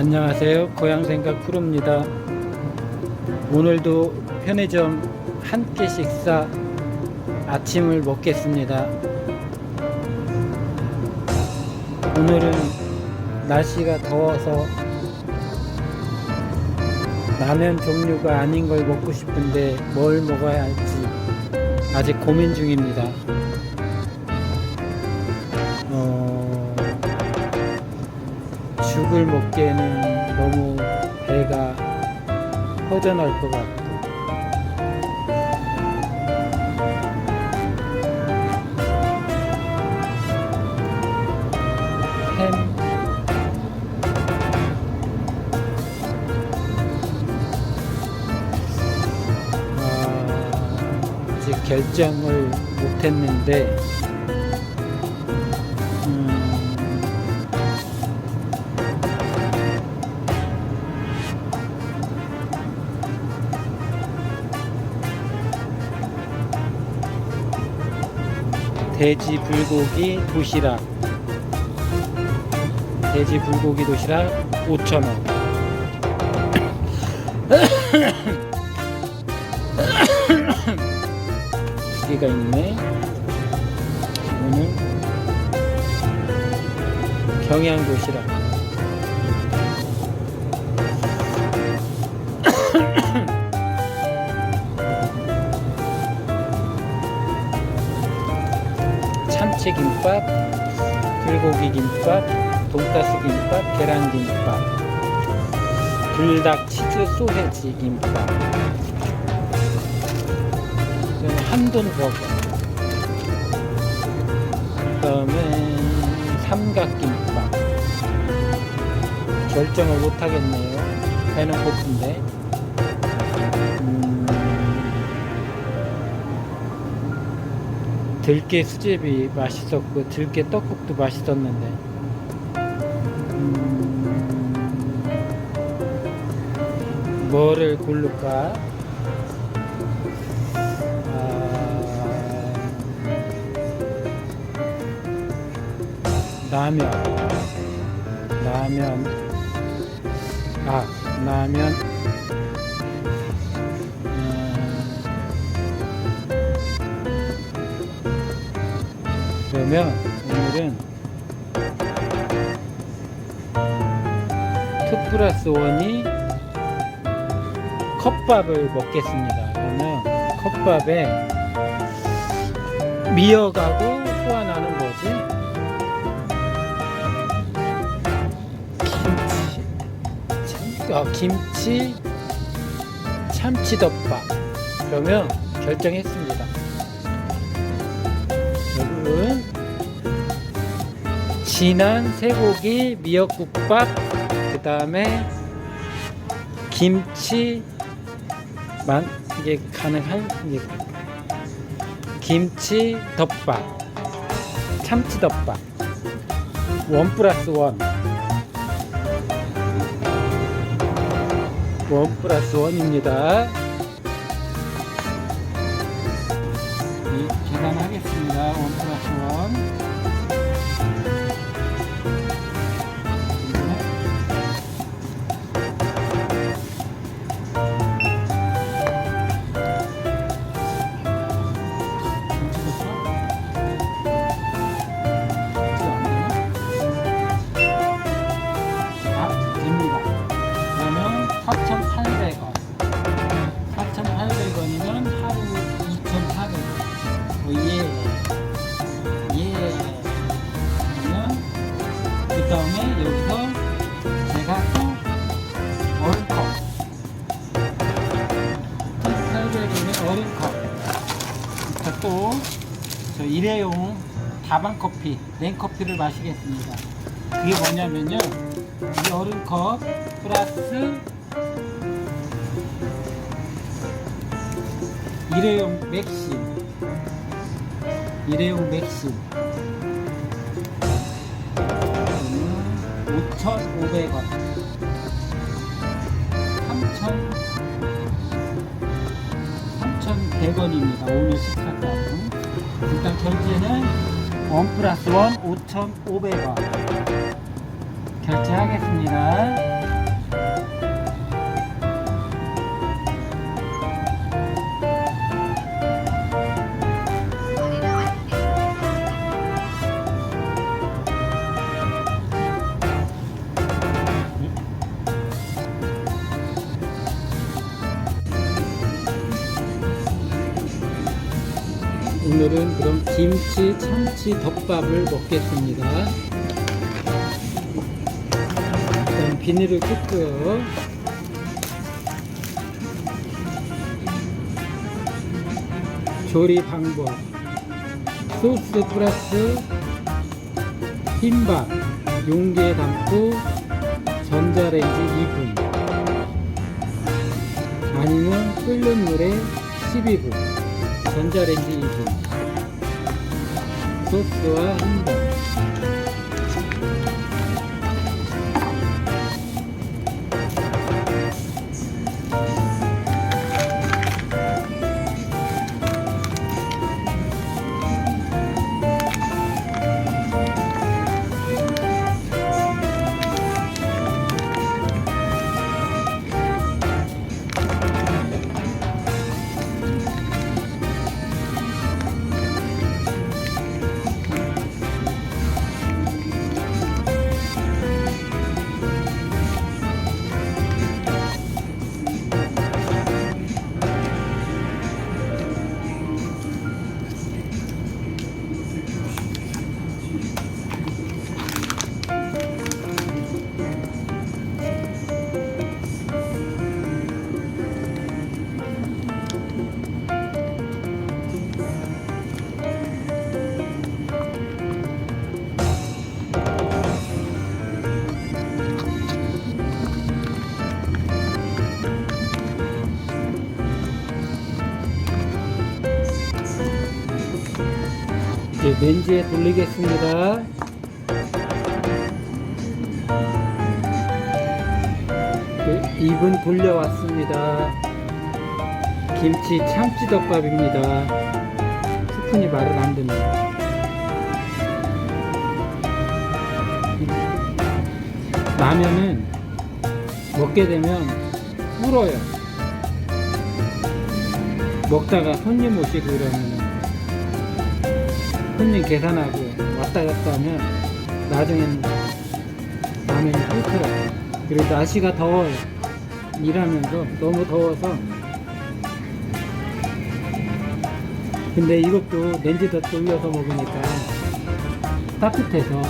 안녕하세요. 고향생각 프로입니다. 오늘도 편의점 한 끼 식사 아침을 먹겠습니다. 오늘은 날씨가 더워서 라면 종류가 아닌 걸 먹고 싶은데 뭘 먹어야 할지 아직 고민 중입니다. 죽을 먹기에는 너무 배가 허전할 것 같고 햄. 아, 아직 결정을 못했는데 돼지 불고기 도시락. 돼지 불고기 도시락 5,000원. 두 개가 있네. 오늘 경양 도시락 참치 김밥, 불고기 김밥, 돈가스 김밥, 계란 김밥, 불닭 치즈 소세지 김밥, 한돈 버거, 그다음에 삼각 김밥. 결정을 못 하겠네요. 배는 고픈데. 들깨 수제비 맛있었고 들깨 떡국도 맛있었는데. 음, 뭐를 고를까? 아, 라면. 라면. 아 라면 그러면 오늘은 투 플러스 원이 컵밥을 먹겠습니다. 그러면 컵밥에 미역하고? 김치, 참, 아, 김치, 참치덮밥. 그러면 결정했습니다. 여러분 진한 쇠고기 미역국밥 그 다음에 김치 만 이게 가능한 이게 김치 덮밥 참치 덮밥 원 플러스 원원 플러스 원입니다. 다방 커피, 냉커피를 마시겠습니다. 그게 뭐냐면요. 이 얼음컵 플러스 일회용 맥심. 일회용 맥심. 5,500원. 3,000 3,100원입니다. 오늘 식사값은 일단 결제는 원 플러스 원 5,500원 결제하겠습니다. 오늘은 그럼 김치 참치 덮밥을 먹겠습니다. 일단 비닐을 뜯고요. 조리 방법 소스 플러스 흰밥 용기에 담고 전자레인지 2분 아니면 끓는 물에 12분 전자레인지 2분 소스와 흰밥 렌즈에 돌리겠습니다. 그 2분 돌려왔습니다. 김치 참치덮밥입니다. 스푼이 말을 안 듣네요. 라면은 먹게 되면 불어요. 먹다가 손님 오시고 그러면 은 손님 계산하고 왔다 갔다 하면 나중에는 라면이 끓더라고요. 그리고 날씨가 더워요. 일하면서 너무 더워서 근데 이것도 렌즈다 돌려서 먹으니까 따뜻해서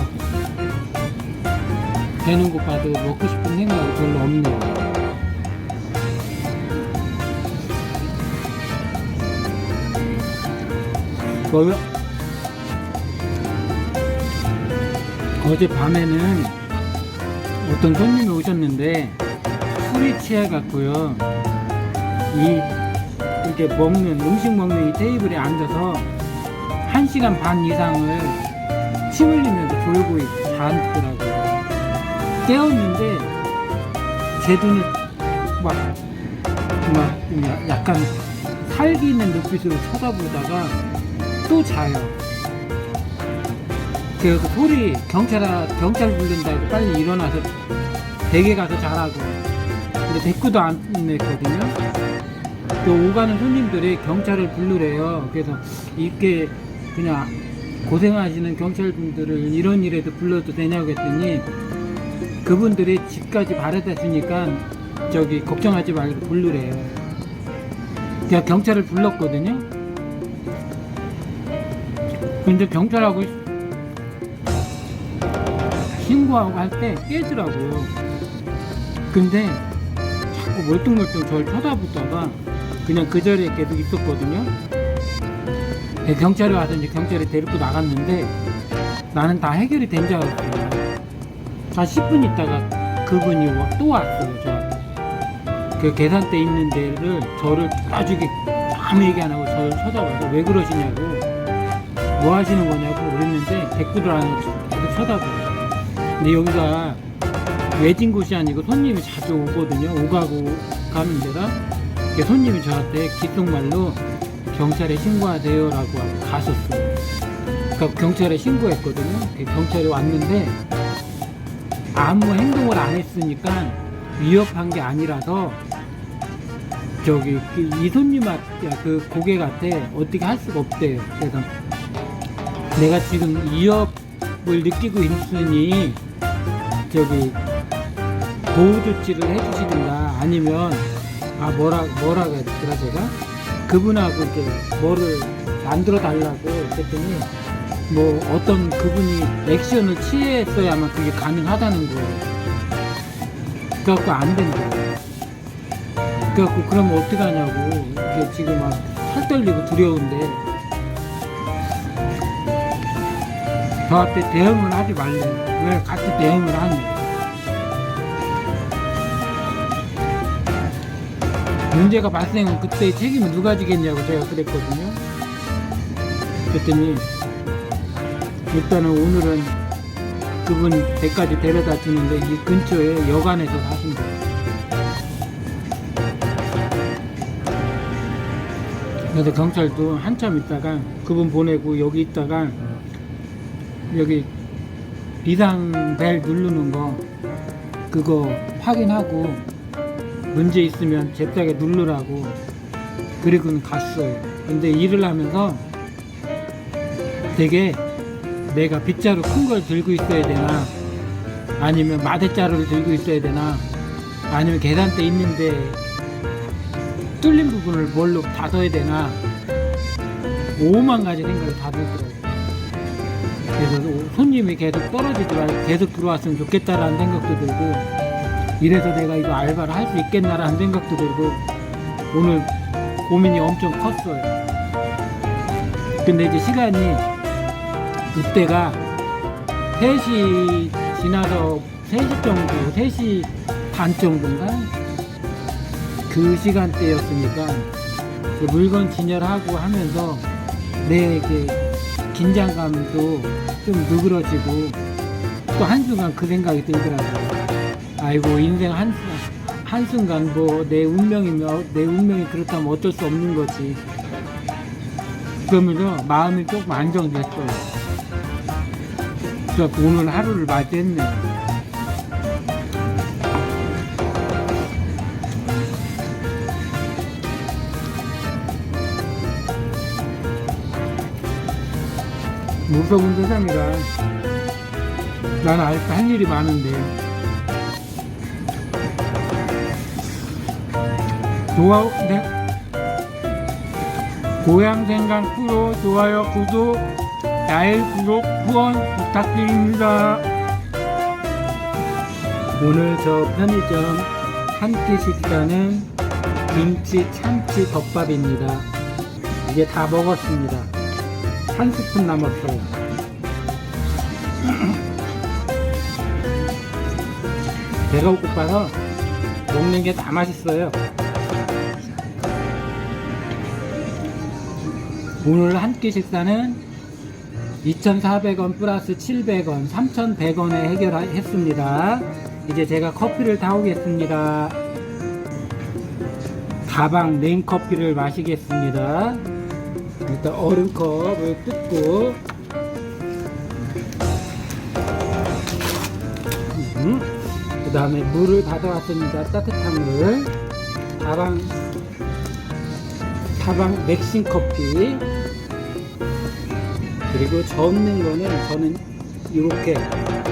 되는 것 봐도 먹고 싶은 생각이 별로 없네요. 뭐요? 어제 밤에는 어떤 손님이 오셨는데 술이 취해 갖고요. 이 이렇게 먹는 음식 먹는 이 테이블에 앉아서 한 시간 반 이상을 침 흘리면서 졸고 있- 자더라고요. 깨웠는데 제 눈을 막, 막 약간 살기 있는 눈빛으로 쳐다보다가 또 자요. 그래서 소리 경찰 경찰 부른다고 빨리 일어나서 댁에 가서 자라고. 근데 대꾸도 안 냈거든요. 또 오가는 손님들이 경찰을 부르래요. 그래서 이렇게 그냥 고생하시는 경찰분들을 이런 일에도 불러도 되냐고 했더니 그분들이 집까지 바래다 주니까 저기 걱정하지 말고 부르래요. 그냥 경찰을 불렀거든요. 근데 경찰하고 신고하고 할 때 깨더라고요. 근데 자꾸 멀뚱멀뚱 저를 쳐다보다가 그냥 그 자리에 계속 있었거든요. 네, 경찰이 와서 이제 경찰이 데리고 나갔는데 나는 다 해결이 된 줄 알았어요. 한 10분 있다가 그분이 와- 또 왔어요, 저한테. 그 계산대 있는 데를 저를 나중에 아무 얘기 안 하고 저를 쳐다봐서 왜 그러시냐고 뭐 하시는 거냐고 그랬는데 대꾸를 안 하고 계속 쳐다봐요. 근데 여기가 외진 곳이 아니고 손님이 자주 오거든요. 오가고 가는 데라 손님이 저한테 기속말로 경찰에 신고하세요라고 가셨어요. 그러니까 경찰에 신고했거든요. 그 경찰이 왔는데 아무 행동을 안 했으니까 위협한 게 아니라서 저기 그이 손님한테 그 고객한테 어떻게 할 수가 없대요. 그래서 내가 지금 위협을 느끼고 있으니 저기 보호 조치를 해주시든가 아니면 아 뭐라 뭐라 그랬더라 제가 그분하고 이렇게 뭐를 만들어 달라고 그랬더니 뭐 어떤 그분이 액션을 취했어야만 그게 가능하다는 거예요. 그래갖고 안 된 거예요. 그래갖고 그러면 어떡하냐고 이게 지금 막살 떨리고 두려운데 저한테 대응을 하지 말래. 왜 같이 대응을 하니? 문제가 발생은 그때 책임을 누가 지겠냐고 제가 그랬거든요. 그랬더니 일단은 오늘은 그분 댁까지 데려다 주는데 이 근처에 여관에서 사신다. 그래서 경찰도 한참 있다가 그분 보내고 여기 있다가 여기 비상 벨 누르는 거 그거 확인하고 문제 있으면 잽싸게 누르라고 그리고는 갔어요. 근데 일을 하면서 되게 내가 빗자루 큰 걸 들고 있어야 되나 아니면 마대자루를 들고 있어야 되나 아니면 계단대 있는데 뚫린 부분을 뭘로 닫아야 되나 오만 가지 생각이 다 들더라고요. 그래서 손님이 계속 떨어지지 말고 계속 들어왔으면 좋겠다라는 생각도 들고 이래서 내가 이거 알바를 할 수 있겠나라는 생각도 들고 오늘 고민이 엄청 컸어요. 근데 이제 시간이 그때가 3시 지나서 3시 정도, 3시 반 정도인가? 그 시간대였으니까 그 물건 진열하고 하면서 내 긴장감도 좀 누그러지고 또 한순간 그 생각이 들더라고요. 아이고 인생 한, 한순간 뭐 내 운명이며 내 운명이 그렇다면 어쩔 수 없는 거지. 그러면서 마음이 조금 안정됐어요. 그래서 오늘 하루를 맞이했네. 무서운 세상이라 나는 아직도 할 일이 많은데. 좋아, 네. 고향생강 프로 좋아요 구독 잘 구독 후원 부탁드립니다. 오늘 저 편의점 한 끼 식사는 김치 참치 덮밥입니다. 이제 다 먹었습니다 한 스푼 남았어요 배가 고파서 먹는 게 다 맛있어요 오늘 한 끼 식사는 2,400원 플러스 700원, 3,100원에 해결했습니다. 이제 제가 커피를 타오겠습니다. 다방 냉커피를 마시겠습니다. 일단 얼음 컵을 뜯고. 그 다음에 물을 받아왔습니다. 따뜻한 물을. 다방 다방 맥심 커피. 그리고 젓는 거는 저는 이렇게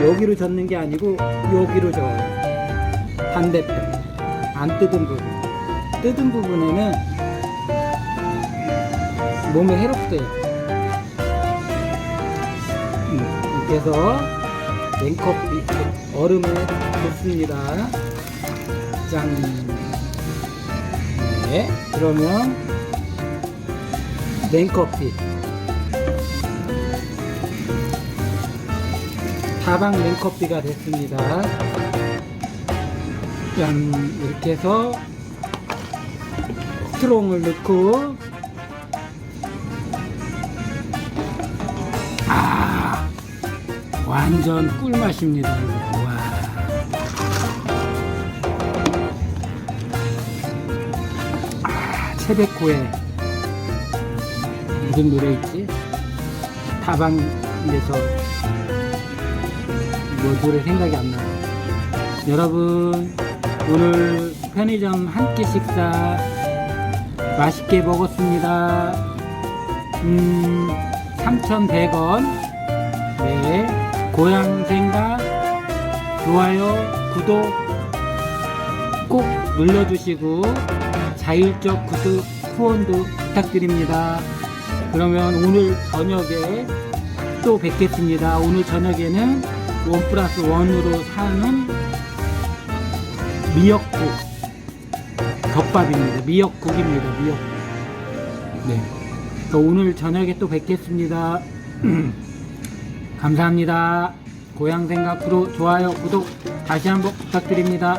여기로 젓는 게 아니고 여기로 저어요. 반대편. 안 뜯은 부분. 뜯은 부분에는 몸에 해롭대요 음, 해서 냉커피 얼음에 붓습니다. 짠. 네, 그러면 냉커피. 다방 냉커피가 됐습니다. 짠 이렇게 해서 스트롱을 넣고 완전 꿀맛입니다. 와. 아, 채백호에 무슨 노래 있지? 다방에서 뭐 노래 생각이 안 나요. 여러분 오늘 편의점 한 끼 식사 맛있게 먹었습니다. 음 3,100원. 네 고향 생각 좋아요 구독 꼭 눌러주시고 자율적 구독 후원도 부탁드립니다. 그러면 오늘 저녁에 또 뵙겠습니다. 오늘 저녁에는 원 플러스 원으로 사는 미역국 덮밥입니다. 미역국입니다. 미역국. 네. 또 오늘 저녁에 또 뵙겠습니다. 감사합니다. 고향 생각 프로 좋아요, 구독 다시 한번 부탁드립니다.